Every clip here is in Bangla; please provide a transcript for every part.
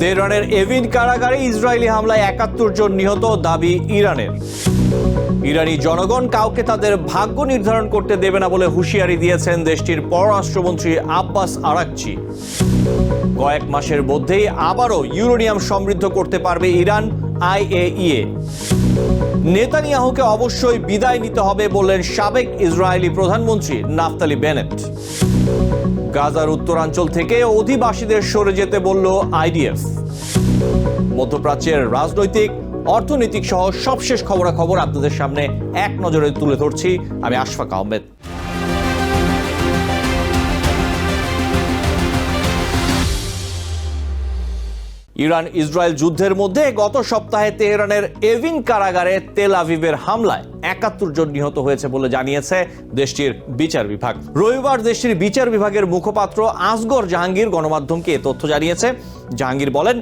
তেহরানের এভিন কারাগারে ইসরায়েলি হামলায় একাত্তর জন নিহত দাবি ইরানের। ইরানি জনগণ কাউকে তাদের ভাগ্য নির্ধারণ করতে দেবে না বলে হুঁশিয়ারি দিয়েছেন দেশটির পররাষ্ট্রমন্ত্রী আব্বাস আরাকচি। কয়েক মাসের মধ্যেই আবারও ইউরোনিয়াম সমৃদ্ধ করতে পারবে ইরান, আইএইএ। নেতানিয়াহুকে অবশ্যই বিদায় নিতে হবে বললেন সাবেক ইসরায়েলি প্রধানমন্ত্রী নাফতালি বেনেট। গাজার উত্তরাঞ্চল থেকে অধিবাসীদের সরে যেতে বলল আইডিএফ। মধ্যপ্রাচ্যের রাজনৈতিক, অর্থনৈতিক সহ সবশেষ খবরাখবর আপনাদের সামনে এক নজরে তুলে ধরছি। আমি আশফাক আহমেদ। ইরান ইসরায়েল যুদ্ধের মধ্যে গত সপ্তাহে তেহরানের এভিন কারাগারে তেল আভিভের হামলায় একাত্তর জন নিহত হয়েছে বলে জানিয়েছে দেশটির বিচার বিভাগ। রবিবার দেশটির বিচার বিভাগের মুখপাত্র আসগর জাহাঙ্গীর গণমাধ্যমকে এ তথ্য জানিয়েছে। জাহাঙ্গীর বলেন,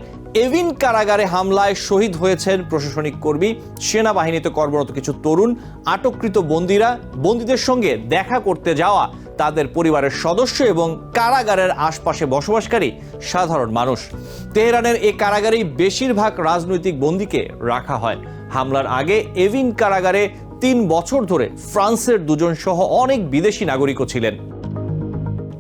এভিন কারাগারে হামলায় শহীদ হয়েছেন প্রশাসনিক কর্মী, সেনাবাহিনীতে কর্মরত কিছু তরুণ, আটককৃত বন্দীরা, বন্দীদের সঙ্গে দেখা করতে যাওয়া তাদের পরিবারের সদস্য এবং কারাগারের আশপাশে বসবাসকারী সাধারণ মানুষ। তেহরানের এই কারাগারেই বেশিরভাগ রাজনৈতিক বন্দীকে রাখা হয়। হামলার আগে এভিন কারাগারে তিন বছর ধরে ফ্রান্সের দুজন সহ অনেক বিদেশি নাগরিকও ছিলেন।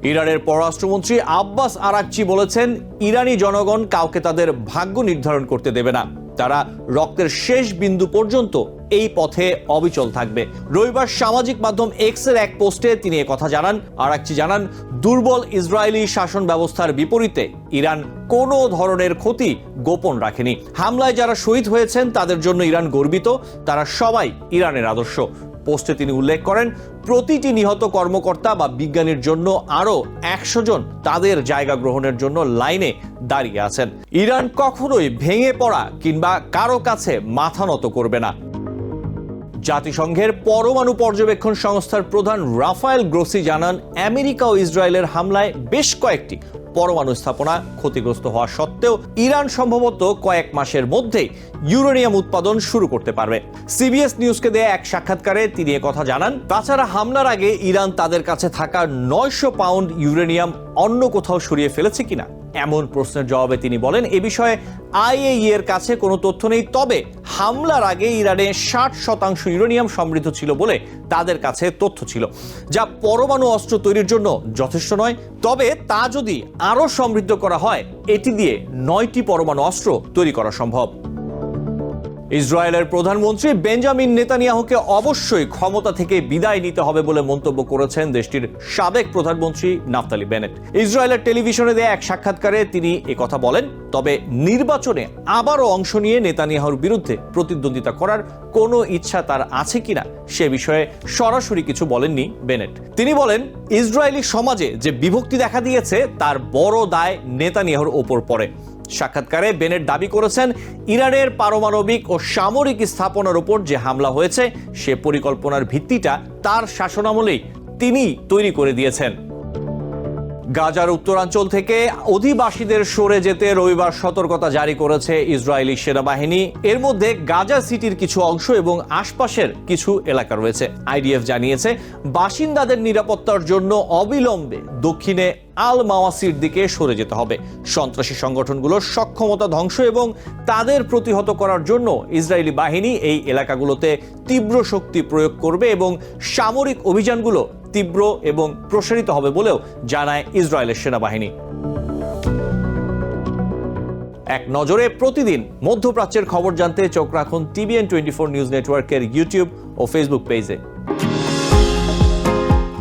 ইরানের পররাষ্ট্রমন্ত্রী আব্বাস আরাকচি বলেছেন, ইরানি জনগণ কাউকে তাদের ভাগ্য নির্ধারণ করতে দেবে না। তারা রক্তের শেষ বিন্দু পর্যন্ত এই পথে অবিচল থাকবে। রবিবার সামাজিক মাধ্যম এক্সের এক পোস্টে তিনি কথা জানান। আর একটি জানান, দুর্বল ইসরায়েলি শাসন ব্যবস্থার বিপরীতে ইরান কোনো ধরনের ক্ষতি গোপন রাখেনি। হামলায় যারা শহীদ হয়েছেন, তাদের জন্য ইরান গর্বিত। তারা সবাই ইরানের আদর্শ। পোস্টে তিনি উল্লেখ করেন, প্রতিটি নিহত কর্মকর্তা বা বিজ্ঞানীর জন্য আরও একশো জন তাদের জায়গা গ্রহণের জন্য লাইনে দাঁড়িয়ে আছেন। ইরান কখনোই ভেঙে পড়া কিংবা কারও কাছে মাথা নত করবে না। জাতিসংঘের পরমাণু পর্যবেক্ষণ সংস্থার প্রধান রাফায়েল গ্রোসি জানান, আমেরিকা ও ইসরায়েলের হামলায় বেশ কয়েকটি পরমাণু স্থাপনা ক্ষতিগ্রস্ত হওয়া সত্ত্বেও ইরান সম্ভবত কয়েক মাসের মধ্যে ইউরেনিয়াম উৎপাদন শুরু করতে পারবে। সিবিএস নিউজকে দেয়া এক সাক্ষাৎকারে তিনি কথা জানান। তাছাড়া হামলার আগে ইরান তাদের কাছে থাকা নয়শো পাউন্ড ইউরেনিয়াম অন্য কোথাও সরিয়ে ফেলেছে কিনা? এমন প্রশ্নের জবাবে তিনি বলেন, এ বিষয়ে আইএইয়ের কাছে কোনো তথ্য নেই, তবে হামলার আগে ইরানে ষাট শতাংশ ইউরেনিয়াম সমৃদ্ধ ছিল বলে তাদের কাছে তথ্য ছিল। যা পরমাণু অস্ত্র তৈরির জন্য যথেষ্ট নয়, তবে তা যদি আরও সমৃদ্ধ করা হয়, এটি দিয়ে নয়টি পরমাণু অস্ত্র তৈরি করা সম্ভব। ইসরায়েলের প্রধানমন্ত্রী বেঞ্জামিন নেতানিয়াহুকে অবশ্যই ক্ষমতা থেকে বিদায় নিতে হবে বলে মন্তব্য করেছেন দেশটির সাবেক প্রধানমন্ত্রী নাফতালি বেনেট। ইসরায়েলের টেলিভিশনে দেয়া এক সাক্ষাৎকারে তিনি কথা বলেন, তবে নির্বাচনে আবারও অংশ নিয়ে নেতানিয়াহুর বিরুদ্ধে প্রতিদ্বন্দ্বিতা করার কোনো ইচ্ছা তার আছে কিনা সে বিষয়ে সরাসরি কিছু বলেননি বেনেট। তিনি বলেন, ইসরায়েলি সমাজে যে বিভক্তি দেখা দিয়েছে, তার বড় দায় নেতানিয়াহুর ওপর পড়ে। সাক্ষাৎকারে বেনেট দাবি করেছেন, ইরানের পারমাণবিক ও সামরিক স্থাপনার উপর যে হামলা হয়েছে, সে পরিকল্পনার ভিত্তিটা তার শাসনামলেই তিনি তৈরি করে দিয়েছেন। গাজার উত্তরাঞ্চল থেকে অধিবাসীদের সরে যেতে রবিবার সতর্কতা জারি করেছে ইসরায়েলি সেনাবাহিনী। এর মধ্যে গাজা সিটির কিছু অংশ এবং আশপাশের কিছু এলাকা রয়েছে। আইডিএফ জানিয়েছে, বাসিন্দাদের নিরাপত্তার জন্য অবিলম্বে দক্ষিণে আল মাওয়াসির দিকে সরে যেতে হবে। সন্ত্রাসী সংগঠনগুলোর সক্ষমতা ধ্বংস এবং তাদের প্রতিহত করার জন্য ইসরায়েলি বাহিনী এই এলাকাগুলোতে তীব্র শক্তি প্রয়োগ করবে এবং সামরিক অভিযানগুলো তীব্র এবং প্রসারিত হবে বলেও জানায় ইসরায়েলের সেনাবাহিনী। এক নজরে প্রতিদিন মধ্যপ্রাচ্যের খবর জানতে চোখ রাখুন টিভিএন টোয়েন্টি ফোর নিউজ নেটওয়ার্কের ইউটিউব ও ফেসবুক পেজে।